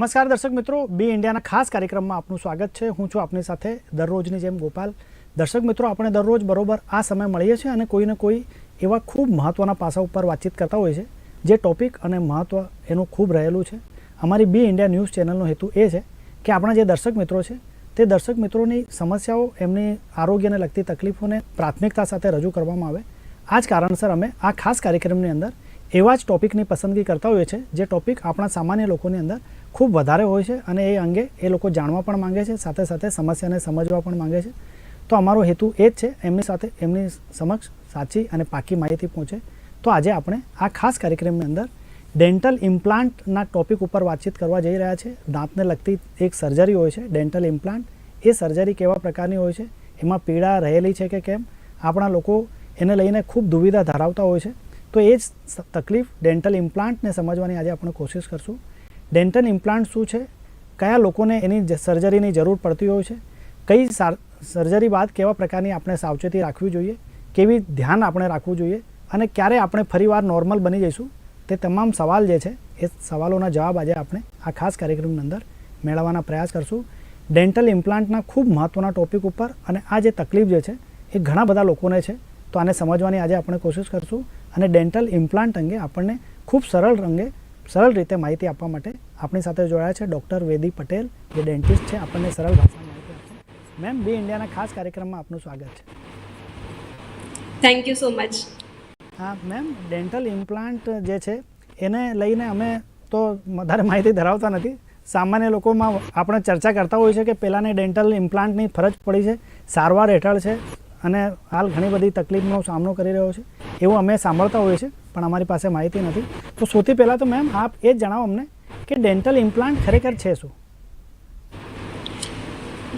નમસ્કાર દર્શક મિત્રો, બી ઇન્ડિયાના ખાસ કાર્યક્રમમાં આપનું સ્વાગત છે. હું છું આપની સાથે દરરોજની જેમ ગોપાલ. દર્શક મિત્રો, આપણે દરરોજ બરોબર આ સમય મળીએ છીએ અને કોઈને કોઈ એવા ખૂબ મહત્ત્વના પાસા ઉપર વાતચીત કરતા હોય છે, જે ટોપિક અને મહત્ત્વ એનું ખૂબ રહેલું છે. અમારી બી ઇન્ડિયા ન્યૂઝ ચેનલનો હેતુ એ છે કે આપણા જે દર્શક મિત્રો છે, તે દર્શક મિત્રોની સમસ્યાઓ, એમની આરોગ્યને લગતી તકલીફોને પ્રાથમિકતા સાથે રજૂ કરવામાં આવે. આ જ કારણસર અમે આ ખાસ કાર્યક્રમની અંદર એવા જ ટોપિકની પસંદગી કરતા હોઈએ છીએ, જે ટોપિક આપણા સામાન્ય લોકોની અંદર ખૂબ વધારે હોય છે અને એ અંગે એ લોકો જાણવા પણ માંગે છે, સાથે સાથે સમસ્યાને સમજવા પણ માંગે છે. તો અમારો હેતુ એ જ છે, એમની સાથે, એમની સમક્ષ સાચી અને પાકી માહિતી પહોંચે. તો આજે આપણે આ ખાસ કાર્યક્રમની અંદર ડેન્ટલ ઇમ્પ્લાન્ટના ટોપિક ઉપર વાતચીત કરવા જઈ રહ્યા છે. દાંતને લગતી એક સર્જરી હોય છે, ડેન્ટલ ઇમ્પ્લાન્ટ. એ સર્જરી કેવા પ્રકારની હોય છે? એમાં પીડા રહેલી છે કે કેમ? આપણા લોકો એને લઈને ખૂબ દુવિધા ધરાવતા હોય છે. તો એ જ તકલીફ ડેન્ટલ ઇમ્પ્લાન્ટને સમજવાની આજે આપણે કોશિશ કરશું. ડેન્ટલ ઇમ્પ્લાન્ટ શું છે? કયા લોકોને એની સર્જરીની જરૂર પડતી હોય છે? કઈ સર્જરી બાદ કેવા પ્રકારની આપણે સાવચેતી રાખવી જોઈએ? કેવી ધ્યાન આપણે રાખવું જોઈએ? અને ક્યારે આપણે ફરીવાર નોર્મલ બની જઈશું? તે તમામ સવાલ જે છે, એ સવાલોના જવાબ આજે આપણે આ ખાસ કાર્યક્રમની અંદર મેળવવાના પ્રયાસ કરશું. ડેન્ટલ ઇમ્પ્લાન્ટના ખૂબ મહત્ત્વના ટોપિક ઉપર અને આ જે તકલીફ જે છે, એ ઘણા બધા લોકોને છે. તો આને સમજવાની આજે આપણે કોશિશ કરશું. અને ડેન્ટલ ઇમ્પ્લાન્ટ અંગે આપણને ખૂબ સરળ રંગે સરળ રીતે માહિતી આપવા માટે આપણી સાથે જોડાયા છે ડૉક્ટર વેદી પટેલ જે ડેન્ટિસ્ટ છે. આપણને સરળ ભાષામાં માહિતી આપશે. મેમ બી ઇન્ડિયાના ખાસ કાર્યક્રમમાં આપનું સ્વાગત છે. થેન્ક યુ સો મચ હા મેમ ડેન્ટલ ઇમ્પ્લાન્ટ જે છે એને લઈને અમે તો વધારે માહિતી ધરાવતા નથી. સામાન્ય લોકોમાં આપણે ચર્ચા કરતા હોય છીએ કે પહેલાંને ડેન્ટલ ઇમ્પ્લાન્ટની ફરજ પડી છે. સારવાર હેઠળ છે અને હાલ ઘણી બધી તકલીફનો સામનો કરી રહ્યો છે. એવું અમે સાંભળતા હોઈએ છીએ. પણ અમારી પાસે માહિતી નથી. તો સૌથી પહેલાં તો મેમ આપ એ જ જણાવો અમને કે ડેન્ટલ ઇમ્પ્લાન્ટ ખરેખર છે શું?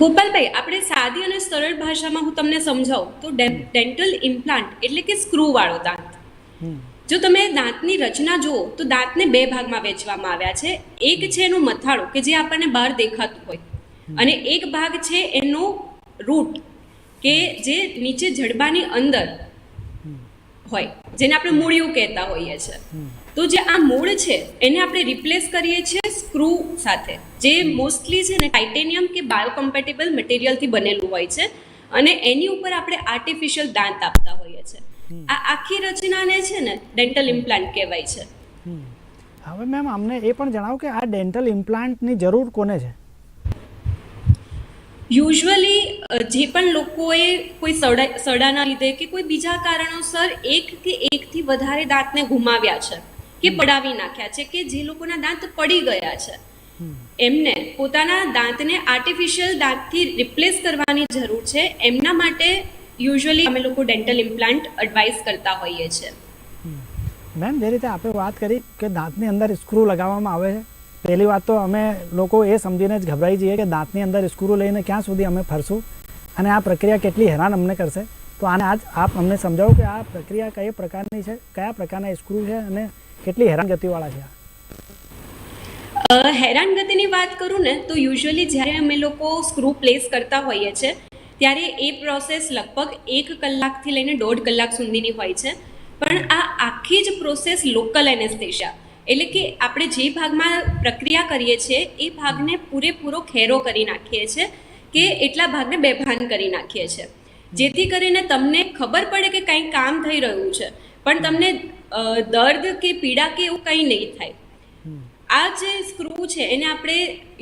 ગોપાલભાઈ આપણે સાદી અને સરળ ભાષામાં હું તમને સમજાવું. તો ડેન્ટલ ઇમ્પ્લાન્ટ એટલે કે સ્ક્રૂ વાળો દાંત. જો તમે દાંતની રચના જુઓ તો દાંતને બે ભાગમાં વહેંચવામાં આવ્યા છે. એક છે એનું મથાળું કે જે આપણને બહાર દેખાતું હોય. અને એક ભાગ છે એનો રૂટ કે જે નીચે જડબાની અંદર હોય. જેને આપણે મૂળિયું કહેતા હોઈએ છીએ. તો જે આ મૂળ છે એને આપણે રિપ્લેસ કરીએ છીએ સ્ક્રૂ સાથે. જે મોસ્ટલી છે ને ટાઇટેનિયમ કે બાયોકમ્પેટેબલ મટીરિયલથી બનેલું હોય છે અને એની ઉપર આપણે આર્ટિફિશિયલ દાંત આપતા હોઈએ છીએ. આ આખી રચનાને છે ને ડેન્ટલ ઇમ્પ્લાન્ટ કહેવાય છે. હવે મેમ અમને એ પણ જણાવો કે આ ડેન્ટલ ઇમ્પ્લાન્ટની જરૂર કોને છે? યુઝ્યુઅલી જે પણ લોકોએ કોઈ સડા સડાના લીધે કે કોઈ બીજા કારણોસર એક કે એકથી વધારે દાંતને ગુમાવ્યા છે કે પડાવી નાખ્યા છે કે જે લોકોના દાંત પડી ગયા છે. એમને પોતાના દાંતને આર્ટિફિશિયલ દાંતથી રિપ્લેસ કરવાની જરૂર છે. એમના માટે યુઝ્યુઅલી અમે લોકો ડેન્ટલ ઇમ્પ્લાન્ટ એડવાઇસ કરતા હોઈએ છીએ. મેમ જે રીતે આપણે વાત કરી કે દાંતની અંદર સ્ક્રૂ લગાવવામાં આવે છે પહેલી વાત તો અમે લોકો એ સમજીને જ ગભરાઈ જઈએ કે દાંતની અંદર સ્ક્રૂ લઈને ક્યાં સુધી અમે ફરશું અને આ પ્રક્રિયા કેટલી હેરાન અમને કરશે. તો આને આજ આપ અમને સમજાવો કે આ પ્રક્રિયા કઈ પ્રકારની છે, કયા પ્રકારના સ્ક્રૂ છે અને કેટલી હેરાન ગતિવાળા છે આ? ગતિની વાત કરું ને, તો યુઝ્યુઅલી જ્યારે અમે લોકો સ્ક્રૂ પ્લેસ કરતા હોઈએ છીએ ત્યારે એ પ્રોસેસ લગભગ એક કલાકથી લઈને દોઢ કલાક સુધીની હોય છે. પણ આ આખી જ પ્રોસેસ લોકલ એનેસ્થેશિયા. એટલે કે આપણે જે ભાગમાં પ્રક્રિયા કરીએ છીએ, એ ભાગને પૂરેપૂરો ખેરો કરી નાખીએ છીએ કે એટલા ભાગને બેભાન કરી નાખીએ છીએ. જેથી કરીને તમને ખબર પડે કે કંઈ કામ થઈ રહ્યું છે, પણ તમને દર્દ કે પીડા કે એવું કંઈ નહીં થાય. આ જે સ્ક્રૂ છે, એને આપણે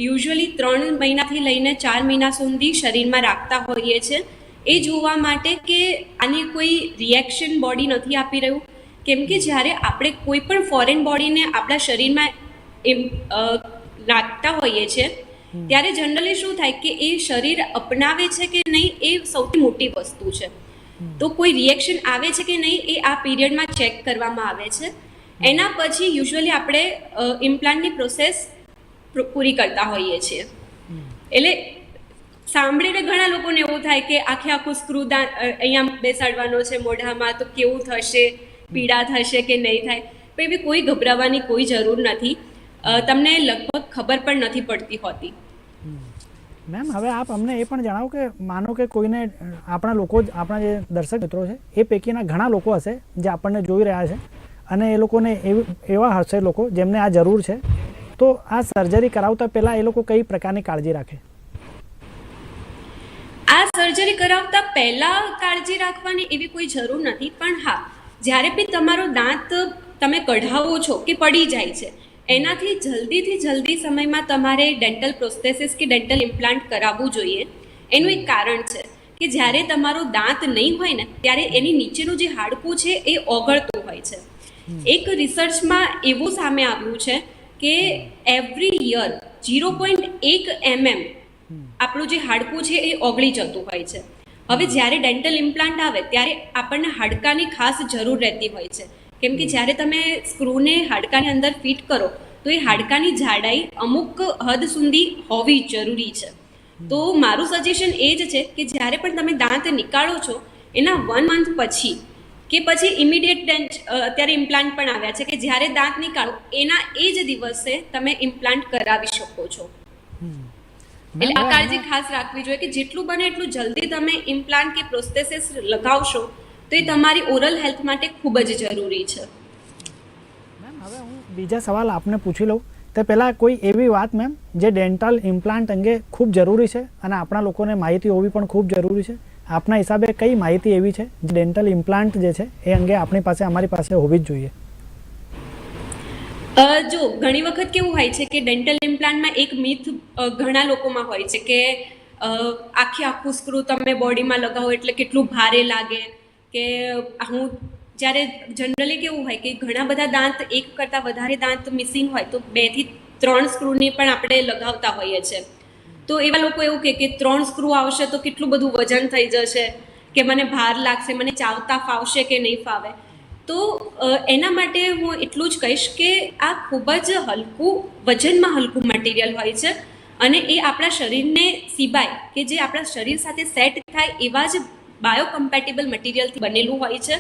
યુઝ્યુઅલી ત્રણ મહિનાથી લઈને ચાર મહિના સુધી શરીરમાં રાખતા હોઈએ છીએ. એ જોવા માટે કે આની કોઈ રિએક્શન બોડી નથી આપી રહ્યું. કેમ કે જ્યારે આપણે કોઈ પણ ફોરેન બોડીને આપણા શરીરમાં એમ રાખતા હોઈએ છીએ ત્યારે જનરલી શું થાય કે એ શરીર અપનાવે છે કે નહીં એ સૌથી મોટી વસ્તુ છે. તો કોઈ રિએક્શન આવે છે કે નહીં એ આ પીરિયડમાં ચેક કરવામાં આવે છે. એના પછી યુઝ્યુઅલી આપણે ઇમ્પ્લાન્ટની પ્રોસેસ પૂરી કરતા હોઈએ છીએ. એટલે સાંભળીને ઘણા લોકોને એવું થાય કે આખે આખું સ્ક્રૂ અહીંયા બેસાડવાનો છે મોઢામાં તો કેવું થશે? પીડા થશે કે નહીં થાય પણ એવી કોઈ ગભરાવાની કોઈ જરૂર નથી. તમને લગભગ ખબર પણ નથી પડતી હોતી. મેમ હવે આપ અમને એ પણ જણાવો કે માનો કે કોઈને આપણા લોકો જ આપણા જે દર્શક મિત્રો છે એ પૈકીના ઘણા લોકો હશે જે આપણને જોઈ રહ્યા છે અને એ લોકોને એવી એવા હશે લોકો જેમને આ જરૂર છે. તો આ સર્જરી કરાવતા પહેલાં એ લોકો કઈ પ્રકારની કાળજી રાખે? આ સર્જરી કરાવતા પહેલાં કાળજી રાખવાની એવી કોઈ જરૂર નથી પણ હા જ્યારે બી તમારો દાંત તમે કઢાવો છો કે પડી જાય છે, એનાથી જલ્દીથી જલ્દી સમયમાં તમારે ડેન્ટલ પ્રોસ્થેસિસ કે ડેન્ટલ ઇમ્પ્લાન્ટ કરાવવું જોઈએ. એનું એક કારણ છે કે જ્યારે તમારો દાંત નહીં હોય ને, ત્યારે એની નીચેનું જે હાડકું છે એ ઓગળતું હોય છે. એક રિસર્ચમાં એવું સામે આવ્યું છે કે એવરી યર ઝીરો પોઈન્ટ એક એમએમ આપણું જે હાડકું છે એ ઓગળી જતું હોય છે. હવે જ્યારે ડેન્ટલ ઇમ્પ્લાન્ટ આવે, ત્યારે આપણને હાડકાની ખાસ જરૂર રહેતી હોય છે. કેમ કે જ્યારે તમે સ્ક્રૂને હાડકાની અંદર ફિટ કરો, તો એ હાડકાની જાડાઈ અમુક હદ સુધી હોવી જરૂરી છે. તો મારું સજેશન એ જ છે કે જ્યારે પણ તમે દાંત નીકાળો છો, એના વન મંથ પછી કે પછી ઇમિડિયેટ ડેન્ટ અત્યારે ઇમ્પ્લાન્ટ પણ આવ્યા છે કે જ્યારે દાંત નીકાળો, એના એ જ દિવસે તમે ઇમ્પ્લાન્ટ કરાવી શકો છો. એટલે આ કાળજી ખાસ રાખવી જોઈએ કે જેટલું બને એટલું જલ્દી તમે ઇમ્પ્લાન્ટ કે પ્રોસ્થેસિસ લગાવશો તો એ તમારી ઓરલ હેલ્થ માટે ખૂબ જ જરૂરી છે. મેમ હવે હું બીજા સવાલ આપને પૂછી લઉં. તે પહેલાં કોઈ એવી વાત મેમ જે ડેન્ટલ ઇમ્પ્લાન્ટ અંગે ખૂબ જરૂરી છે અને આપણા લોકોને માહિતી હોવી પણ ખૂબ જરૂરી છે? આપના હિસાબે કઈ માહિતી એવી છે જે ડેન્ટલ ઇમ્પ્લાન્ટ જે છે એ અંગે આપણી પાસે અમારી પાસે હોવી જ જોઈએ? અ, જો ઘણી વખત કેવું હોય છે કે ડેન્ટલ ઇમ્પ્લાન્ટમાં એક મિથ ઘણા લોકોમાં હોય છે કે આખી આખે સ્ક્રૂ તમે બોડીમાં લગાવો એટલે કેટલું ભારે લાગે કે, હું જ્યારે જનરલી કેવું હોય કે ઘણા બધા દાંત એક કરતાં વધારે દાંત મિસિંગ હોય તો બેથી ત્રણ સ્ક્રૂની પણ આપણે લગાવતા હોઈએ છીએ તો એવા લોકો એવું કહે કે ત્રણ સ્ક્રૂ આવશે તો કેટલું બધું વજન થઈ જશે, કે મને ભાર લાગશે, મને ચાવતા ફાવશે કે નહીં ફાવે. તો એના માટે હું એટલું જ કહીશ કે આ ખૂબ જ હલકું, વજનમાં હલકું મટીરિયલ હોય છે. અને એ આપણા શરીરને સિવાય કે જે આપણા શરીર સાથે સેટ થાય એવા જ બાયોકમ્પેટેબલ મટીરિયલથી બનેલું હોય છે.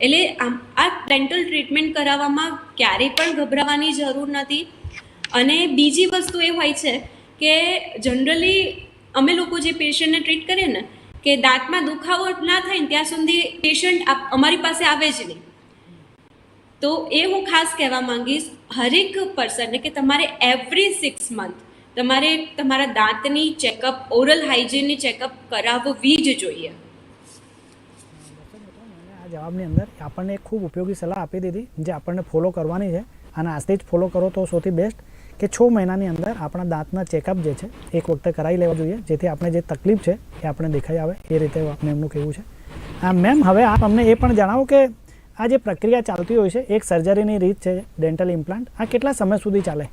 એટલે આમ આ ડેન્ટલ ટ્રીટમેન્ટ કરાવવામાં ક્યારેય પણ ગભરાવાની જરૂર નથી. અને બીજી વસ્તુ એ હોય છે કે જનરલી અમે લોકો જે પેશન્ટને ટ્રીટ કરીએ ને, કે દાંતમાં દુખાવો ના થાય ને ત્યાં સુધી પેશન્ટ અમારી પાસે આવે જ નહીં. તો એ હું ખાસ કહેવા માંગીશ, હરેક પર્સનને કે તમારે એવરી સિક્સ મંથ તમારે તમારા દાંતની ચેકઅપ ઓરલ હાઇજીનની ચેકઅપ કરાવવી જ જોઈએ. જવાબની અંદર આપણને ખૂબ ઉપયોગી સલાહ આપી દીધી, જે આપણને ફોલો કરવાની છે. અને આજથી જ ફોલો કરો તો સૌથી બેસ્ટ કે છ મહિનાની અંદર આપણા દાંતના ચેકઅપ જે છે, એક વખતે કરાવી લેવા જોઈએ. જેથી આપણે જે તકલીફ છે એ આપણે દેખાઈ આવે. એ રીતે મેમનું કહેવું છે. આ મેમ હવે આપ અમને એ પણ જણાવો કે આ જે પ્રક્રિયા ચાલતી હોય છે, એક સર્જરીની રીત છે ડેન્ટલ ઇમ્પ્લાન્ટ આ કેટલા સમય સુધી ચાલે?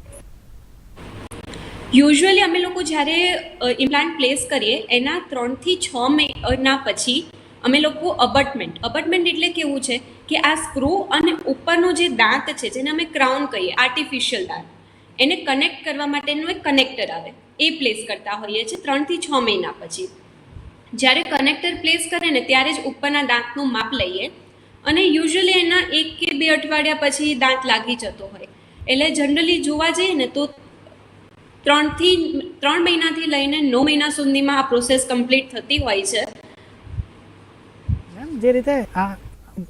યુઝ્યુઅલી અમે લોકો જ્યારે ઇમ્પ્લાન્ટ પ્લેસ કરીએ, એના ત્રણથી છ મહિના પછી અમે લોકો અબટમેન્ટ અબટમેન્ટ એટલે કેવું છે કે આ સ્ક્રૂ અને ઉપરનો જે દાંત છે, જેને અમે ક્રાઉન કહીએ આર્ટિફિશિયલ દાંત, એને કનેક્ટ કરવા માટેનું એક કનેક્ટર આવે. એ પ્લેસ કરતા હોઈએ છીએ ત્રણથી છ મહિના પછી. જ્યારે કનેક્ટર પ્લેસ કરે ને, ત્યારે જ ઉપરના દાંતનું માપ લઈએ. અને યુઝ્યુઅલી એના એક કે બે અઠવાડિયા પછી દાંત લાગી જતો હોય. એટલે જનરલી જોવા જઈએ ને, તો ત્રણથી ત્રણ મહિનાથી લઈને નવ મહિના સુધીમાં આ પ્રોસેસ કમ્પ્લીટ થતી હોય છે. મેમ, જે રીતે આ,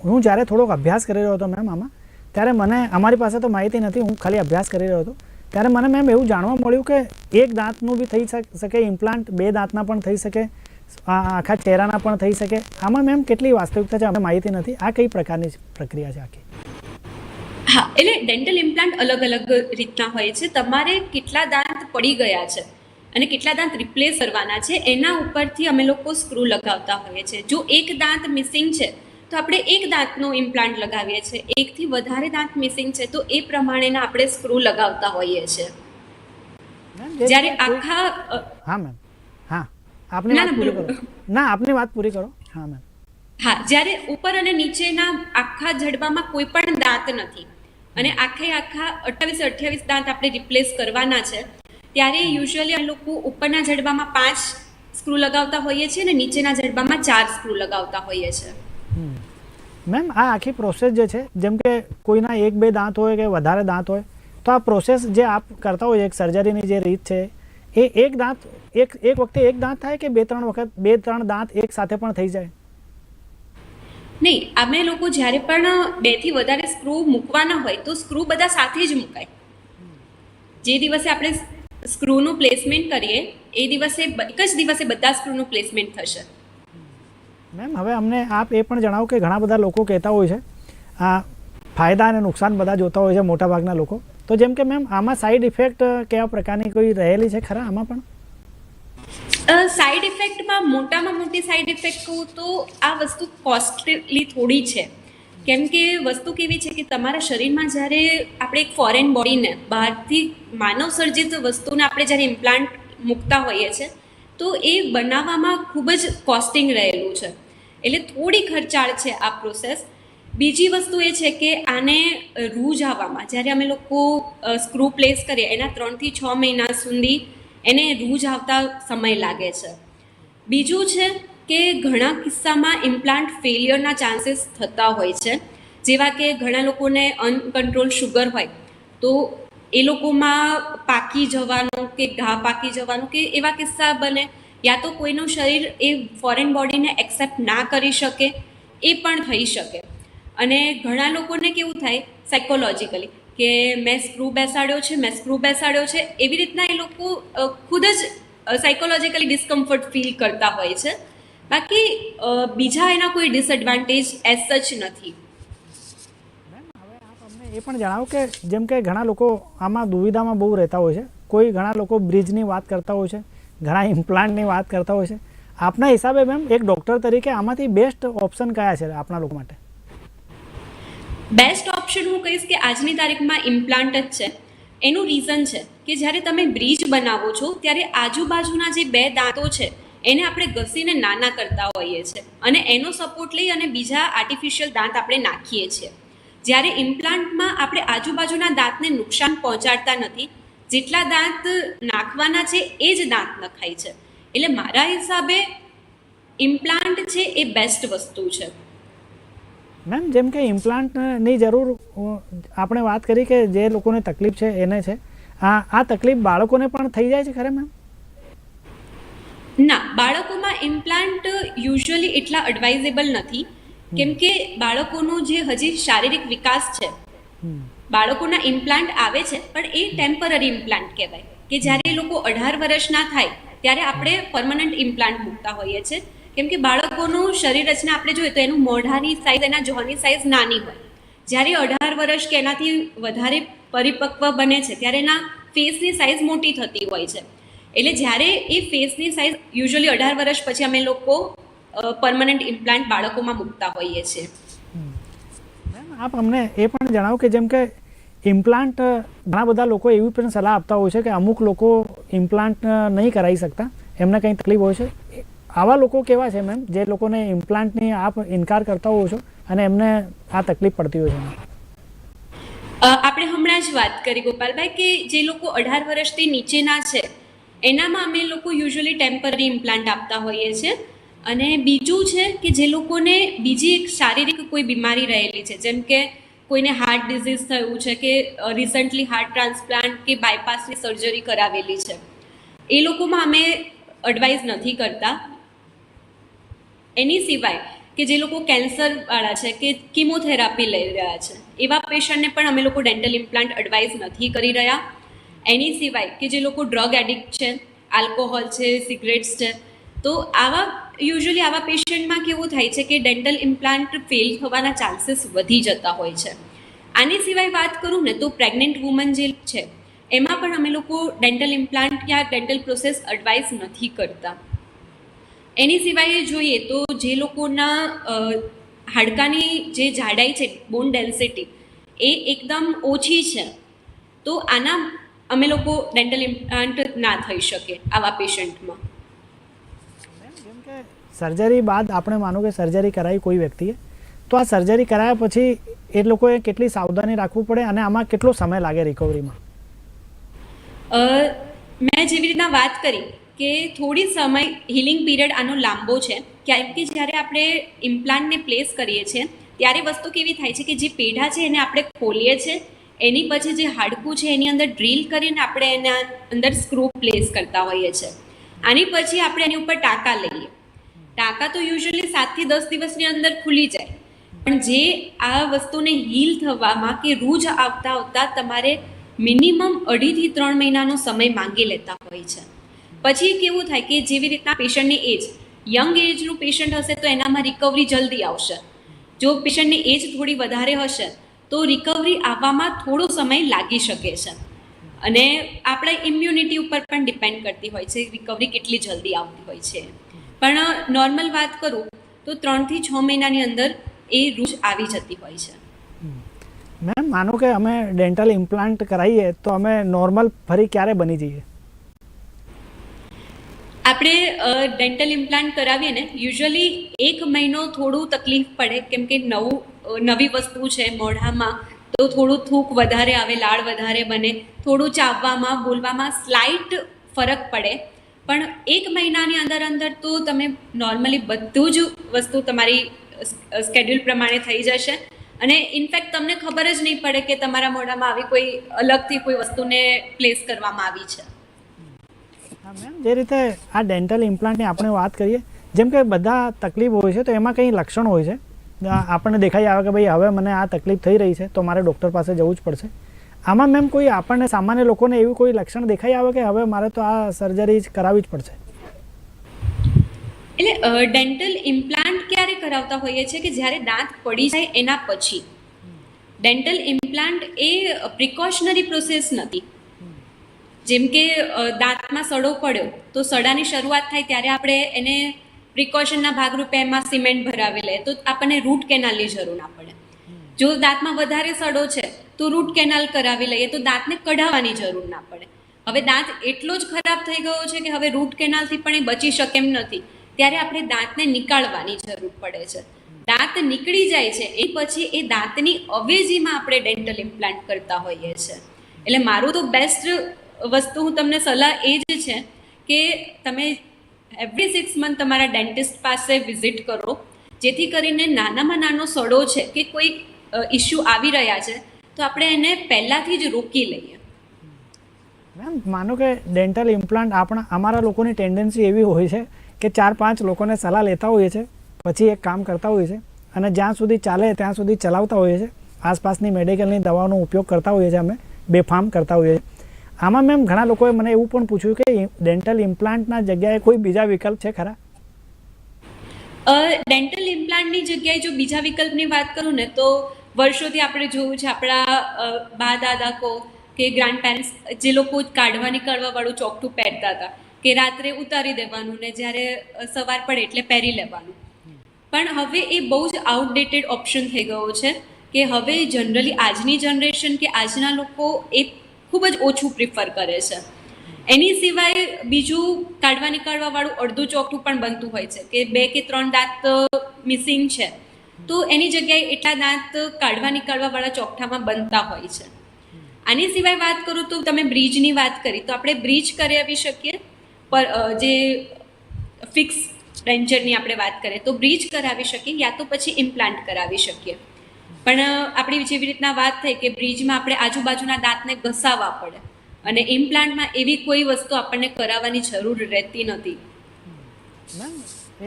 હું જ્યારે થોડોક અભ્યાસ કરી રહ્યો હતો મેમ આમાં, ત્યારે મને અમારી પાસે તો માહિતી નથી, હું ખાલી અભ્યાસ કરી રહ્યો હતો. ત્યારે મને મેમ એવું જાણવા મળ્યું કે એક દાંતનું બી થઈ શકે ઇમ્પ્લાન્ટ બે દાંતના પણ થઈ શકે આખા ચહેરાના પણ થઈ શકે. આમાં મેમ કેટલી વાસ્તવિકતા છે અમને માહિતી નથી. આ કઈ પ્રકારની પ્રક્રિયા છે આખી? હા એટલે ડેન્ટલ ઇમ્પ્લાન્ટ અલગ અલગ રીતના હોય છે. તમારે કેટલા દાંત પડી ગયા છે અને કેટલા દાંત રિપ્લેસ કરવાના છે એના ઉપરથી અમે લોકો સ્ક્રૂ લગાવતા હોઈએ છીએ. જો એક દાંત મિસિંગ છે તો આપણે એક દાંતનો ઇમ્પ્લાન્ટ લગાવીએ છીએ. એકથી વધારે દાંત મિસિંગ છે તો એ પ્રમાણેના આપણે સ્ક્રૂ લગાવતા હોઈએ છીએ. જ્યારે આખા હા મેમ હા. આપની વાત પૂરી કરો. ના આપની વાત પૂરી કરો. હા મેમ હા જ્યારે ઉપર અને નીચેના આખા જડબામાં કોઈ પણ દાંત નથી અને આખે આખા અઠ્ઠાવીસ અઠ્યાવીસ દાંત આપણે રિપ્લેસ કરવાના છે. ત્યારે યુઝ્યુઅલી આ લોકો ઉપરના જડબામાં પાંચ સ્ક્રૂ લગાવતા હોઈએ છીએ અને નીચેના જડબામાં ચાર સ્ક્રૂ લગાવતા હોઈએ છીએ. મેમ આ આખી પ્રોસેસ જે છે, જેમ કે કોઈના એક બે દાંત હોય કે વધારે દાંત હોય, તો આ પ્રોસેસ જે આપ કરતા હોય, એક સર્જરીની જે રીત છે, એ એક દાંત, એક એક વખતે એક દાંત થાય કે બે, ત્રણ વખત, બે, ત્રણ દાંત એક સાથે પણ થઈ જાય? નહીં, અમે લોકો જ્યારે પણ બેથી વધારે સ્ક્રૂ મૂકવાના હોય તો સ્ક્રૂ બધા સાથે જ મુકાય. જે દિવસે આપણે સ્ક્રૂનું પ્લેસમેન્ટ કરીએ, એ દિવસે એક જ દિવસે બધા સ્ક્રૂનું પ્લેસમેન્ટ થશે. મેમ, હવે અમને આપ એ પણ જણાવો કે ઘણા બધા લોકો કહેતા હોય છે, આ ફાયદા અને નુકસાન બધા જોતા હોય છે મોટાભાગના લોકો. તો જેમ કે મેમ, આમાં સાઈડ ઇફેક્ટ કેવા પ્રકારની કોઈ રહેલી છે ખરા આમાં પણ? સાઈડ ઇફેક્ટમાં મોટામાં મોટી સાઈડ ઇફેક્ટ કહું તો આ વસ્તુ કોસ્ટલી થોડી છે. કેમ કે વસ્તુ કેવી છે કે તમારા શરીરમાં જ્યારે આપણે એક ફોરેન બોડીને બહારથી માનવ સર્જિત વસ્તુને આપણે જ્યારે ઇમ્પ્લાન્ટ મૂકતા હોઈએ છીએ તો એ બનાવવામાં ખૂબ જ કોસ્ટિંગ રહેલું છે. એટલે થોડી ખર્ચાળ છે આ પ્રોસેસ બીજી વસ્તુ એ છે કે આને રૂજ આવવામાં. જ્યારે અમે લોકો સ્ક્રૂ પ્લેસ કરીએ, એના ત્રણથી છ મહિના સુધી એને રૂજ આવતા સમય લાગે છે. બીજું છે કે ઘણા કિસ્સામાં ઇમ્પ્લાન્ટ ફેલિયરના ચાન્સીસ થતા હોય છે. જેવા કે ઘણા લોકોને અનકન્ટ્રોલ શુગર હોય, તો એ લોકોમાં પાકી જવાનું કે ઘા પાકી જવાનું કે એવા કિસ્સા બને, યા તો કોઈનું શરીર એ ફોરેન બોડીને એક્સેપ્ટ ના કરી શકે, એ પણ થઈ શકે. અને ઘણા લોકોને કેવું થાય સાયકોલોજીકલી કે મેં સ્ક્રૂ બેસાડ્યો છે, મેં સ્ક્રૂ બેસાડ્યો છે, એવી રીતના એ લોકો ખુદ જ સાયકોલોજીકલી ડિસ્કમ્ફર્ટ ફીલ કરતા હોય છે. બાકી બીજા એના કોઈ ડિસએડવાન્ટેજ એઝ સચ નથી. એ પણ જણાવો કે જેમ કે ઘણા લોકો આમાં દુવિધામાં બહુ રહેતા હોય છે. કોઈ ઘણા લોકો બ્રિજની વાત કરતા હોય છે, ઘણા ઇમ્પ્લાન્ટની વાત કરતા હોય છે. આપના હિસાબે મેમ એક ડૉક્ટર તરીકે આમાંથી બેસ્ટ ઓપ્શન કયા છે આપણા લોકો માટે? બેસ્ટ ઓપ્શન હું કહીશ કે આજની તારીખમાં ઇમ્પ્લાન્ટ જ છે. એનું રીઝન છે કે જ્યારે તમે બ્રિજ બનાવો છો, ત્યારે આજુબાજુના જે બે દાંતો છે, એને આપણે ઘસીને નાના કરતા હોઈએ છીએ અને એનો સપોર્ટ લઈ અને બીજા આર્ટિફિશિયલ દાંત આપણે નાખીએ છીએ. જ્યારે ઇમ્પ્લાન્ટમાં આપણે આજુબાજુના દાંતને નુકસાન પહોંચાડતા નથી, જેટલા દાંત નાખવાના છે, એ જ દાંત નખાય છે. એટલે મારા હિસાબે ઇમ્પ્લાન્ટ છે એ બેસ્ટ વસ્તુ છે. મેમ જેમ કે ઇમ્પ્લાન્ટની જરૂર આપણે વાત કરી કે જે લોકોને તકલીફ છે એને છે. આ આ તકલીફ બાળકોને પણ થઈ જાય છે ખરે મેમ? ના બાળકોમાં ઇમ્પ્લાન્ટ યુઝ્યુઅલી એટલા એડવાઇઝેબલ નથી. કેમ કે બાળકોનો જે હજી શારીરિક વિકાસ છે બાળકોના ઇમ્પ્લાન્ટ આવે છે પણ એ ટેમ્પરરી ઇમ્પ્લાન્ટ કહેવાય. કે જ્યારે એ લોકો અઢાર વર્ષના થાય ત્યારે આપણે પરમનન્ટ ઇમ્પ્લાન્ટ મૂકતા હોઈએ છીએ. કેમ કે બાળકોનું શરીર રચના આપણે જોઈએ તો એનું મોઢાની સાઇઝ એના જોની સાઇઝ નાની હોય. જ્યારે અઢાર વર્ષ કે એનાથી વધારે પરિપક્વ બને છે, ત્યારે એના ફેસની સાઇઝ મોટી થતી હોય છે. એટલે જ્યારે એ ફેસની સાઇઝ યુઝ્યુઅલી અઢાર વર્ષ પછી અમે લોકો પરમનન્ટ ઇમ્પ્લાન્ટ બાળકોમાં મૂકતા હોઈએ છીએ. આપ અમને એ પણ જણાવો કે જેમ કે ઇમ્પ્લાન્ટ ઘણા બધા લોકો એવી પણ સલાહ આપતા હોય છે કે અમુક લોકો ઇમ્પ્લાન્ટ નહીં કરાવી શકતા. એમને કંઈ તકલીફ હોય છે? આવા લોકો કેવા છે મેમ જે લોકોને ઇમ્પ્લાન્ટની આપ ઇનકાર કરતા હોવ છો અને એમને આ તકલીફ પડતી હોય છે આપણે હમણાં જ વાત કરી, ગોપાલભાઈ, કે જે લોકો અઢાર વર્ષથી નીચેના છે, એનામાં અમે લોકો યુઝ્યુઅલી ટેમ્પરરી ઇમ્પ્લાન્ટ આપતા હોઈએ છીએ. અને બીજું છે કે જે લોકોને બીજી એક શારીરિક કોઈ બીમારી રહેલી છે, જેમ કે કોઈને હાર્ટ ડિઝીઝ થયું છે, કે રિસન્ટલી હાર્ટ ટ્રાન્સપ્લાન્ટ કે બાયપાસની સર્જરી કરાવેલી છે, એ લોકોમાં અમે એડવાઇઝ નથી કરતા. એની સિવાય કે જે લોકો કેન્સરવાળા છે કે કિમોથેરાપી લઈ રહ્યા છે, એવા પેશન્ટને પણ અમે લોકો ડેન્ટલ ઇમ્પ્લાન્ટ એડવાઇઝ નથી કરી રહ્યા. એની સિવાય કે જે લોકો ડ્રગ એડિક્ટ છે આલ્કોહોલ છે સિગરેટ્સ છે, તો આવા યુઝ્યુઅલી આવા પેશન્ટમાં કેવું થાય છે કે ડેન્ટલ ઇમ્પ્લાન્ટ ફેલ થવાના ચાન્સીસ વધી જતા હોય છે. આની સિવાય વાત કરું ને તો પ્રેગ્નન્ટ વુમન જે છે, એમાં પણ અમે લોકો ડેન્ટલ ઇમ્પ્લાન્ટ યા ડેન્ટલ પ્રોસેસ એડવાઇસ નથી કરતા. એની સિવાય જોઈએ તો જે લોકોના હાડકાની જે જાડાઈ છે બોન ડેન્સિટી એ એકદમ ઓછી છે. તો આના અમે લોકો ડેન્ટલ ઇમ્પ્લાન્ટ ના થઈ શકે આવા પેશન્ટમાં. સર્જરી બાદ આપણે માનો કે સર્જરી કરાવી કોઈ વ્યક્તિએ તો આ સર્જરી કરાયા પછી એ લોકોએ કેટલી સાવધાની રાખવું પડે અને આમાં કેટલો સમય લાગે રિકવરીમાં મેં જેવી રીતના વાત કરી કે થોડી સમય હિલિંગ પીરિયડ આનો લાંબો છે કારણ કે જ્યારે આપણે ઇમ્પ્લાન્ટને પ્લેસ કરીએ છીએ, ત્યારે વસ્તુ કેવી થાય છે કે જે પેઢા છે એને આપણે ખોલીએ છીએ, એની પછી જે હાડકું છે એની અંદર ડ્રીલ કરીને આપણે એના અંદર સ્ક્રૂ પ્લેસ કરતા હોઈએ છીએ. આની પછી આપણે એની ઉપર ટાંકા લઈએ. ટાંકા તો યુઝ્યુઅલી સાતથી દસ દિવસની અંદર ખુલી જાય. પણ જે આ વસ્તુને હીલ થવામાં કે રૂજ આવતા આવતા તમારે મિનિમમ અઢીથી ત્રણ મહિનાનો સમય માંગી લેતા હોય છે. પછી કેવું થાય કે જેવી રીતના પેશન્ટની એજ યંગ એજનું પેશન્ટ હશે તો એનામાં રિકવરી જલ્દી આવશે. જો પેશન્ટની એજ થોડી વધારે હશે, તો રિકવરી આવવામાં થોડો સમય લાગી શકે છે. અને આપણે ઇમ્યુનિટી ઉપર પણ ડિપેન્ડ કરતી હોય છે રિકવરી કેટલી જલ્દી આવતી હોય છે. પણ નોર્મલ વાત કરું, તો ત્રણથી છ મહિનાની અંદર એ રૂજ આવી જતી હોય છે. મેમ, માનો કે અમે ડેન્ટલ ઇમ્પ્લાન્ટ કરાવીએ તો અમે નોર્મલ ફરી ક્યારે બની જઈએ? આપણે ડેન્ટલ ઇમ્પ્લાન્ટ કરાવીએ ને યુઝઅલી એક મહિનો થોડું તકલીફ પડે, કેમ કે નવું નવી વસ્તુ છે મોઢામાં, તો થોડું થૂક વધારે આવે, લાળ વધારે બને, થોડું ચાવવામાં, બોલવામાં સ્લાઇટ ફરક પડે. પણ એક મહિનાની અંદર અંદર તો તમે નોર્મલી બધું જ વસ્તુ તમારી સ્કેડ્યુલ પ્રમાણે થઈ જશે. અને ઇનફેક્ટ તમને ખબર જ નહીં પડે કે તમારા મોઢામાં આવી કોઈ અલગથી કોઈ વસ્તુને પ્લેસ કરવામાં આવી છે. જે રીતે આ ડેન્ટલ ઇમ્પ્લાન્ટની આપણે વાત કરીએ, જેમ કે બધા તકલીફ હોય છે, તો એમાં કંઈ લક્ષણ હોય છે? આપણને દેખાઈ આવે કે ભાઈ હવે મને આ તકલીફ થઈ રહી છે, તો મારે ડૉક્ટર પાસે જવું જ પડશે. આમાં મેમ કોઈ આપણને સામાન્ય લોકોને એવું કોઈ લક્ષણ દેખાઈ આવે કે હવે મારે તો આ સર્જરી જ કરાવવી જ પડશે? એટલે ડેન્ટલ ઇમ્પ્લાન્ટ ક્યારે કરાવતા હોઈએ છીએ કે જ્યારે દાંત પડી જાય એના પછી? ડેન્ટલ ઇમ્પ્લાન્ટ એ પ્રિકોશનરી પ્રોસેસ નથી. જેમ કે દાંતમાં સડો પડ્યો, તો સડાની શરૂઆત થાય ત્યારે આપણે એને પ્રિકોશનના ભાગરૂપે એમાં સિમેન્ટ ભરાવી લે તો આપણને રૂટ કેનાલની જરૂર ના પડે. જો દાંતમાં વધારે સડો છે, તો રૂટ કેનાલ કરાવી લઈએ, તો દાંતને કઢાવવાની જરૂર ના પડે. હવે દાંત એટલો જ ખરાબ થઈ ગયો છે કે હવે રૂટ કેનાલથી પણ એ બચી શકે એમ નથી. ત્યારે આપણે દાંતને નીકાળવાની જરૂર પડે છે. દાંત નીકળી જાય છે, એ પછી એ દાંતની અવેજીમાં આપણે ડેન્ટલ ઇમ્પ્લાન્ટ કરતા હોઈએ છીએ એટલે મારું તો બેસ્ટ વસ્તુ હું તમને સલાહ એ જ છે કે તમે એવરી સિક્સ મંથ તમારા ડેન્ટિસ્ટ પાસે વિઝિટ કરો, જેથી કરીને નાનામાં નાનો સડો છે કે કોઈ ઇસ્યુ આવી રહ્યા છે, તો આપણે એને પહેલાંથી જ રોકી લઈએ. મેમ, માનો કે ડેન્ટલ ઇમ્પ્લાન્ટ આપણા, અમારા લોકોની ટેન્ડન્સી એવી હોય છે કે ચાર પાંચ લોકોને સલાહ લેતા હોઈએ છે, પછી એક કામ કરતા હોઈએ છે, અને જ્યાં સુધી ચાલે ત્યાં સુધી ચલાવતા હોઈએ છે, આસપાસની મેડિકલની દવાનો ઉપયોગ કરતા હોઈએ છીએ અમે, બેફામ કરતા હોઈએ છીએ આમાં મેમ ઘણા લોકોએ મને એવું પણ પૂછ્યું કે ડેન્ટલ ઇમ્પ્લાન્ટના જગ્યાએ કોઈ બીજા વિકલ્પ છે ખરા? ડેન્ટલ ઇમ્પ્લાન્ટની જગ્યાએ જો બીજા વિકલ્પની વાત કરું ને, તો વર્ષોથી આપણે જોયું છે આપણા બા દાદા કો કે ગ્રાન્ડ પેરેન્ટ્સ જે લોકો કાઢવા નીકળવા વાળું ચોકઠું પહેરતા હતા, કે રાત્રે ઉતારી દેવાનું ને જ્યારે સવાર પડે એટલે પહેરી લેવાનું. પણ હવે એ બહુ જ આઉટડેટેડ ઓપ્શન થઈ ગયો છે કે હવે જનરલી આજની જનરેશન કે આજના લોકો એ ખૂબ જ ઓછું પ્રિફર કરે છે. એની સિવાય બીજું કાઢવા નીકાળવાવાળું અડધું ચોકઠું પણ બનતું હોય છે કે બે કે ત્રણ દાંત મિસિંગ છે. તો એની જગ્યાએ એટલા દાંત કાઢવા નીકાળવા વાળા ચોકઠામાં બનતા હોય છે. આની સિવાય વાત કરું તો તમે બ્રિજની વાત કરી તો આપણે બ્રિજ કરાવી શકીએ, પર જે ફિક્સ રેન્જરની આપણે વાત કરીએ તો બ્રિજ કરાવી શકીએ યા તો પછી ઇમ્પ્લાન્ટ કરાવી શકીએ. પણ આપણી જેવી રીતના વાત થઈ કે બ્રિજમાં આપણે આજુબાજુના દાંતને ઘસાવવા પડે. અને ઇમ્પ્લાન્ટમાં એવી કોઈ વસ્તુ આપણને કરાવવાની જરૂર રહેતી નથી.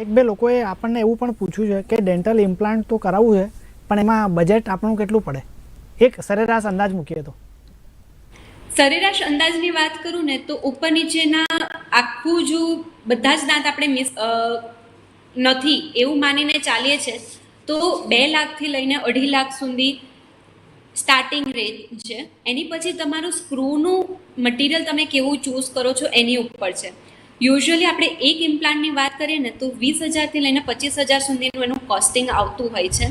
એક બે લોકોએ આપણને એવું પણ પૂછ્યું છે કે ડેન્ટલ ઇમ્પ્લાન્ટ તો કરાવવું છે પણ એમાં બજેટ આપણું કેટલું પડે? એક સરેરાશ અંદાજ મૂકીએ તો. સરેરાશ અંદાજની વાત કરું ને તો ઉપર નીચેના આખું જો બધા જ દાંત આપણે મિસ નથી એવું માનીને ચાલીએ છે તો બે લાખથી લઈને અઢી લાખ સુધી સ્ટાર્ટિંગ રેન્જ છે. એની પછી તમારું સ્ક્રૂનું મટીરિયલ તમે કેવું ચૂઝ કરો છો એની ઉપર છે. યુઝ્યુઅલી આપણે એક ઇમ્પ્લાન્ટની વાત કરીએ ને તો વીસ હજારથી લઈને પચીસ હજાર સુધીનું એનું કોસ્ટિંગ આવતું હોય છે.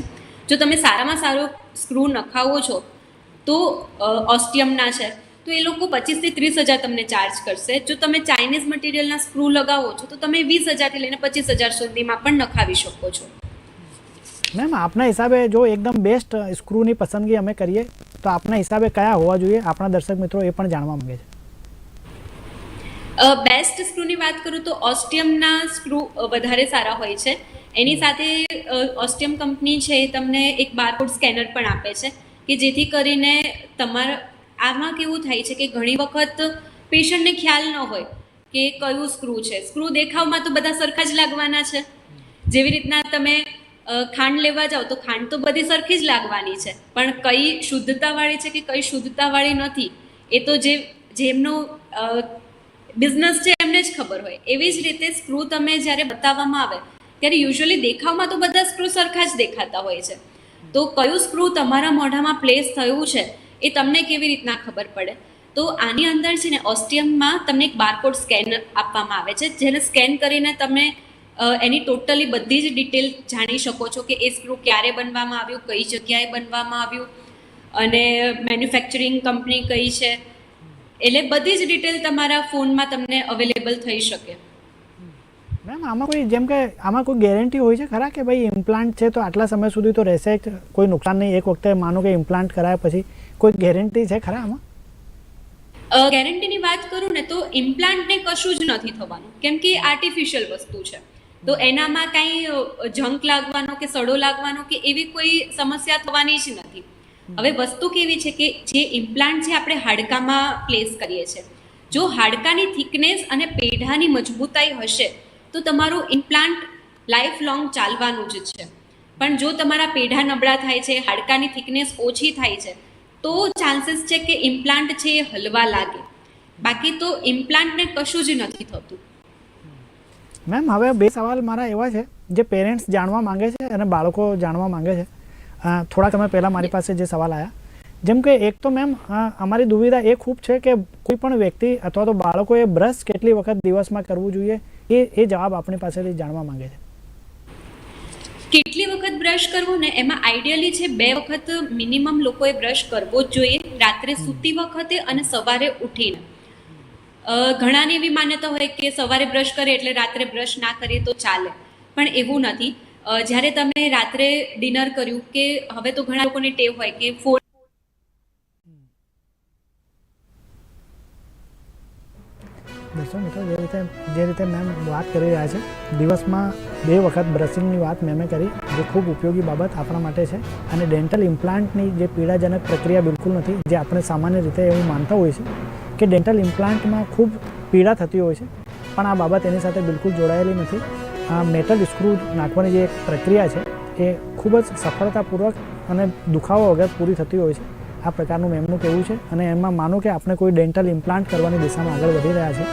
જો તમે સારામાં સારો સ્ક્રૂ નખાવો છો તો ઓસ્ટિયમના છે. તો એ લોકો પચીસથી ત્રીસ હજાર તમને ચાર્જ કરશે. જો તમે ચાઇનીઝ મટીરિયલના સ્ક્રૂ લગાવો છો તો તમે વીસ હજારથી લઈને પચીસ હજાર સુધીમાં પણ નખાવી શકો છો. મેમ, આપના હિસાબે જો એકદમ બેસ્ટ સ્ક્રૂની પસંદગી અમે કરીએ, તો આપના હિસાબે કયા હોવા જોઈએ? આપણા દર્શક મિત્રો એ પણ જાણવા માંગે છે. બેસ્ટ સ્ક્રૂની વાત કરું તો ઓસ્ટિયમના સ્ક્રૂ વધારે સારા હોય છે. એની સાથે ઓસ્ટિયમ કંપની છે એ તમને એક બારકોડ સ્કેનર પણ આપે છે, કે જેથી કરીને તમારા, આમાં કેવું થાય છે કે ઘણી વખત પેશન્ટને ખ્યાલ ન હોય કે કયું સ્ક્રૂ છે. સ્ક્રૂ દેખાવમાં તો બધા સરખા જ લાગવાના છે. જેવી રીતના તમે ખાંડ લેવા જાઓ તો ખાંડ તો બધી સરખી જ લાગવાની છે. પણ કઈ શુદ્ધતાવાળી છે કે કઈ શુદ્ધતાવાળી નથી, એ તો જે, જેમનો બિઝનેસ છે એમને જ ખબર હોય. એવી જ રીતે સ્ક્રૂ તમે જ્યારે બતાવવામાં આવે, ત્યારે યુઝ્યુઅલી દેખાવમાં તો બધા સ્ક્રૂ સરખા જ દેખાતા હોય છે. તો કયું સ્ક્રૂ તમારા મોઢામાં પ્લેસ થયું છે, એ તમને કેવી રીતના ખબર પડે? તો આની અંદર છે ને ઓસ્ટિયમમાં તમને એક બારકોડ સ્કેન આપવામાં આવે છે, જેને સ્કેન કરીને તમે એની ટોટલી બધી જ ડિટેલ જાણી શકો છો કે એ સ્ક્રૂ ક્યારે બનવામાં આવ્યું કઈ જગ્યાએ બનવામાં આવ્યું અને મેન્યુફેક્ચરિંગ કંપની કઈ છે. એટલે બધી જ ડિટેલ તમારા ફોનમાં તમને અવેલેબલ થઈ શકે. મેમ આમાં કોઈ જેમ કે આમાં કોઈ ગેરંટી હોય છે ખરા કે ભાઈ ઇમ્પ્લાન્ટ છે તો આટલા સમય સુધી તો રહેશે જ કોઈ નુકસાન નહીં એક વખતે માનો કે ઇમ્પ્લાન્ટ કરાયા પછી કોઈ ગેરંટી છે ખરા આમાં? ગેરંટીની વાત કરું ને તો ઇમ્પ્લાન્ટને કશું જ નથી થવાનું કેમ કે આર્ટિફિશિયલ વસ્તુ છે. તો એનામાં કાંઈ જંક લાગવાનો કે સડો લાગવાનો કે એવી કોઈ સમસ્યા થવાની જ નથી. હવે વસ્તુ કેવી છે કે જે ઇમ્પ્લાન્ટ છે આપણે હાડકામાં પ્લેસ કરીએ છીએ જો હાડકાની થિકનેસ અને પેઢાની મજબૂતાઈ હશે, તો તમારું ઇમ્પ્લાન્ટ લાઈફ લોંગ ચાલવાનું જ છે. પણ જો તમારા પેઢા નબળા થાય છે, હાડકાની થિકનેસ ઓછી થાય છે, તો ચાન્સીસ છે કે ઇમ્પ્લાન્ટ છે એ હલવા લાગે. બાકી તો ઇમ્પ્લાન્ટને કશું જ નથી થતું. મેમ હવે બે સવાલ મારા એવા છે જે પેરેન્ટ્સ જાણવા માંગે છે અને બાળકો જાણવા માંગે છે. થોડા સમય પહેલાં મારી પાસે જે સવાલ આવ્યા જેમ કે એક તો મેમ અમારી દુવિધા એ ખૂબ છે કે કોઈ પણ વ્યક્તિ અથવા તો બાળકોએ બ્રશ કેટલી વખત દિવસમાં કરવું જોઈએ એ એ જવાબ આપણી પાસેથી જાણવા માંગે છે. કેટલી વખત બ્રશ કરવું ને એમાં આઈડિયલી છે બે વખત મિનિમમ લોકોએ બ્રશ કરવો જ જોઈએ. રાત્રે સૂતી વખતે અને સવારે ઉઠીને. ઘણાની એવી માન્યતા હોય કે સવારે બ્રશ કરીએ એટલે રાત્રે બ્રશ ના કરીએ તો ચાલે. પણ એવું નથી. જ્યારે તમે રાત્રે ડિનર કર્યું કે હવે તો ઘણા લોકોની ટેવ હોય કે ફોન દર્શક મિત્રો, જે રીતે જે રીતે મેમ વાત કરી રહ્યા છે, દિવસમાં બે વખત બ્રશિંગની વાત મેમે કરી, જે ખૂબ ઉપયોગી બાબત આપણા માટે છે. અને ડેન્ટલ ઇમ્પ્લાન્ટની જે પીડાજનક પ્રક્રિયા બિલકુલ નથી, જે આપણે સામાન્ય રીતે એવું માનતા હોઈએ છીએ. કે ડેન્ટલ ઇમ્પ્લાન્ટમાં ખૂબ પીડા થતી હોય છે. પણ આ બાબત એની સાથે બિલકુલ જોડાયેલી નથી. આ મેટલ સ્ક્રૂ નાખવાની જે એક પ્રક્રિયા છે, એ ખૂબ જ સફળતાપૂર્વક અને દુખાવો વગર પૂરી થતી હોય છે. આ પ્રકારનું મેમનું કહેવું છે અને એમાં માનો કે આપણે કોઈ ડેન્ટલ ઇમ્પ્લાન્ટ કરવાની દિશામાં આગળ વધી રહ્યા છે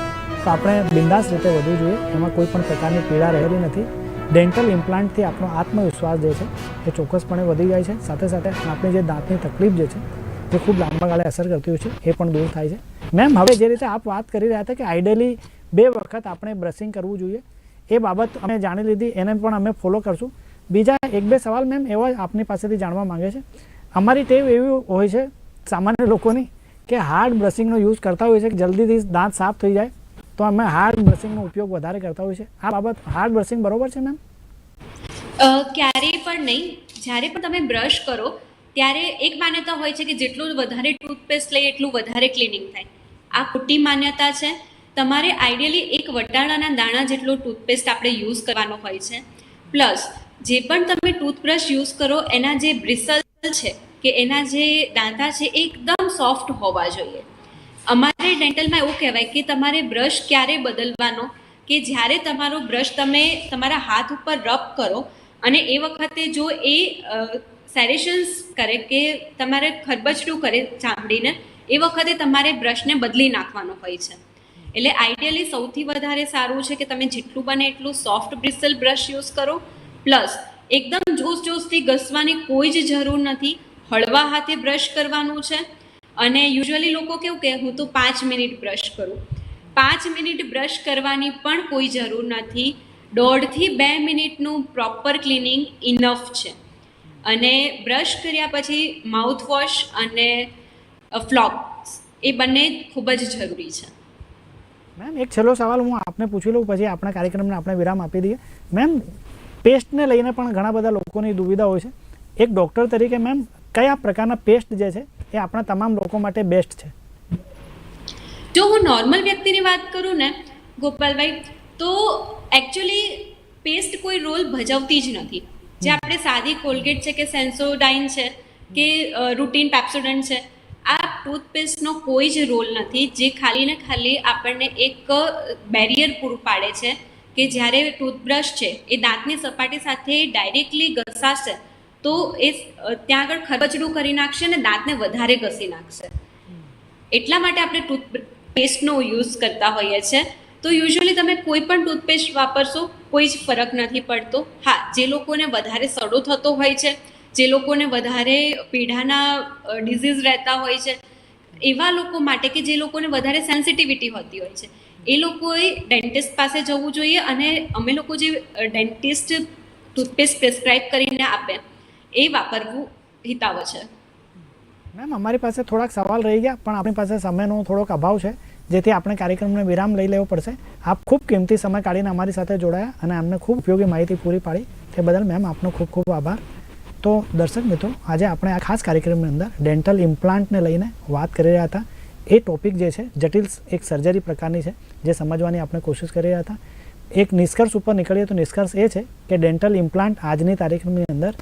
તો આપણે બિંદાસ રીતે વધવું જોઈએ. એમાં કોઈ પણ પ્રકારની પીડા રહેલી નથી. ડેન્ટલ ઇમ્પ્લાન્ટથી આપણો આત્મવિશ્વાસ જે છે, એ ચોક્કસપણે વધી જાય છે. સાથે સાથે આપણી જે દાંતની તકલીફ જે છે જે ખૂબ લાંબા ગાળે અસર કરતી હોય છે, એ પણ દૂર થાય છે. મેમ, હવે જે રીતે આપ વાત કરી રહ્યા હતા કે આઈડિયલી બે વખત આપણે બ્રશિંગ કરવું જોઈએ, એ બાબત અમે જાણી લીધી, એને પણ અમે ફોલો કરશું. બીજા એક બે સવાલ મેમ એવા આપની પાસેથી જાણવા માંગે છે. અમારી ટેવ એવી હોય છે સામાન્ય લોકોની કે હાર્ડ બ્રશિંગનો યુઝ કરતા હોય છે કે જલ્દીથી દાંત સાફ થઈ જાય, તો અમે હાર્ડ બ્રશિંગનો ઉપયોગ વધારે કરતા હોય છે. આ બાબત હાર્ડ બ્રશિંગ બરોબર છે મેમ? ક્યારેય પણ નહીં. જ્યારે પણ તમે બ્રશ કરો ત્યારે એક માન્યતા હોય છે કે જેટલું વધારે ટૂથપેસ્ટ લઈએ એટલું વધારે ક્લિનિંગ થાય. આ ખોટી માન્યતા છે. તમારે આઈડિયલી એક વટાણાના દાણા જેટલો ટૂથપેસ્ટ આપણે યુઝ કરવાનો હોય છે. પ્લસ જે પણ તમે ટૂથબ્રશ યુઝ કરો, એના જે બ્રિસલ છે કે એના જે દાંતા છે એકદમ સોફ્ટ હોવા જોઈએ. અમારે ડેન્ટલમાં એવું કહેવાય કે તમારે બ્રશ ક્યારે બદલવાનો? કે જ્યારે તમારો બ્રશ તમે તમારા હાથ ઉપર રબ કરો અને એ વખતે જો એ સેરેશન્સ કરે કે તમારે ખરબચડું કરે ચામડીને, એ વખતે તમારે બ્રશને બદલી નાખવાનો હોય છે. એટલે આઈડિયલી સૌથી વધારે સારું છે કે તમે જેટલું બને એટલું સોફ્ટ બ્રિસલ બ્રશ યુઝ કરો. પ્લસ એકદમ જોશ જોશથી ઘસવાની કોઈ જ જરૂર નથી. હળવા હાથે બ્રશ કરવાનું છે. અને યુઝ્યુઅલી લોકો કેવું કે, હું તો પાંચ મિનિટ બ્રશ કરું. પાંચ મિનિટ બ્રશ કરવાની પણ કોઈ જરૂર નથી. દોઢથી બે મિનિટનું પ્રોપર ક્લિનિંગ ઇનફ છે. અને બ્રશ કર્યા પછી માઉથવોશ અને ફ્લોપ્સ એ બંને ખૂબ જ જરૂરી છે. મેમ એક છેલ્લો સવાલ હું આપને પૂછી લઉં પછી આપણા કાર્યક્રમને આપણે વિરામ આપી દઈએ. મેમ પેસ્ટને લઈને પણ ઘણા બધા લોકોની દુવિધા હોય છે. એક ડૉક્ટર તરીકે મેમ કયા પ્રકારના પેસ્ટ જે છે એ આપણા તમામ લોકો માટે બેસ્ટ છે? જો હું નોર્મલ વ્યક્તિની વાત કરું ને ગોપાલભાઈ તો એકચ્યુઅલી પેસ્ટ કોઈ રોલ ભજવતી જ નથી. જે આપણે સાદી કોલગેટ છે કે સેન્સોડાઇન છે કે રૂટીન પેપ્સોડન્ટ છે, આ ટૂથપેસ્ટનો કોઈ જ રોલ નથી. જે ખાલી ને ખાલી આપણને એક બેરિયર પૂરું પાડે છે કે જ્યારે ટૂથબ્રશ છે, એ દાંતની સપાટી સાથે ડાયરેક્ટલી ઘસાશે, તો એ ત્યાં આગળ ખરબચડું કરી નાખશે અને દાંતને વધારે ઘસી નાખશે. એટલા માટે આપણે ટૂથપેસ્ટનો યુઝ કરતા હોઈએ છીએ તો યુઝ્યુઅલી તમે કોઈ પણ ટૂથપેસ્ટ વાપરશો કોઈ જ ફરક નથી પડતો. હા, જે લોકોને વધારે સડો થતો હોય છે, જે લોકોને વધારે પીઢાના ડિઝીઝ રહેતા હોય છે, એવા લોકો માટે કે જે લોકોને વધારે સેન્સિટિવિટી હોતી હોય છે, એ લોકોએ ડેન્ટિસ્ટ પાસે જવું જોઈએ અને અમે લોકો જે ડેન્ટિસ્ટ ટૂથપેસ્ટ પ્રિસ્ક્રાઇબ કરીને આપે, એ વાપરવું હિતાવ છે. મેમ, અમારી પાસે થોડાક સવાલ રહી ગયા, પણ આપણી પાસે સમયનો થોડોક અભાવ છે. જેથી આપણે કાર્યક્રમને વિરામ લઈ લેવો પડશે. આપ ખૂબ કિંમતી સમય કાઢીને અમારી સાથે જોડાયા અને અમને ખૂબ ઉપયોગી માહિતી પૂરી પાડી. તે બદલ મેમ આપનો ખૂબ ખૂબ આભાર. તો દર્શક મિત્રો, આજે આપણે આ ખાસ કાર્યક્રમની અંદર ડેન્ટલ ઇમ્પ્લાન્ટને લઈને વાત કરી રહ્યા હતા. એ ટોપિક જે છે, જટિલ એક સર્જરી પ્રકારની છે, જે સમજવાની આપણે કોશિશ કરી રહ્યા હતા. એક નિષ્કર્ષ ઉપર નીકળીએ તો નિષ્કર્ષ એ છે કે ડેન્ટલ ઇમ્પ્લાન્ટ આજની તારીખની અંદર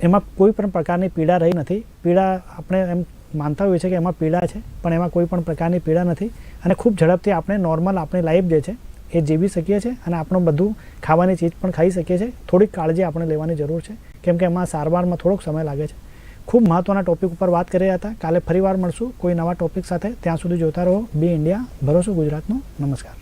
એમાં કોઈ પણ પ્રકારની પીડા રહી નથી. પીડા આપણે એમ માનતા હોઈએ છીએ કે એમાં પીડા છે, પણ એમાં કોઈ પણ પ્રકારની પીડા નથી. અને ખૂબ ઝડપથી આપણે નોર્મલ આપણી લાઈફ જે છે, એ જીવી શકીએ છીએ અને આપણું બધું ખાવાની ચીજ પણ ખાઈ શકીએ છીએ. થોડીક કાળજી આપણે લેવાની જરૂર છે, કેમ કે એમાં સારવારમાં થોડોક સમય લાગે છે. ખૂબ મહત્ત્વના ટોપિક ઉપર વાત કરી રહ્યા હતા. કાલે ફરીવાર મળશું કોઈ નવા ટોપિક સાથે. ત્યાં સુધી જોતા રહો. બી ઇન્ડિયા ભરોસો ગુજરાતનો. નમસ્કાર.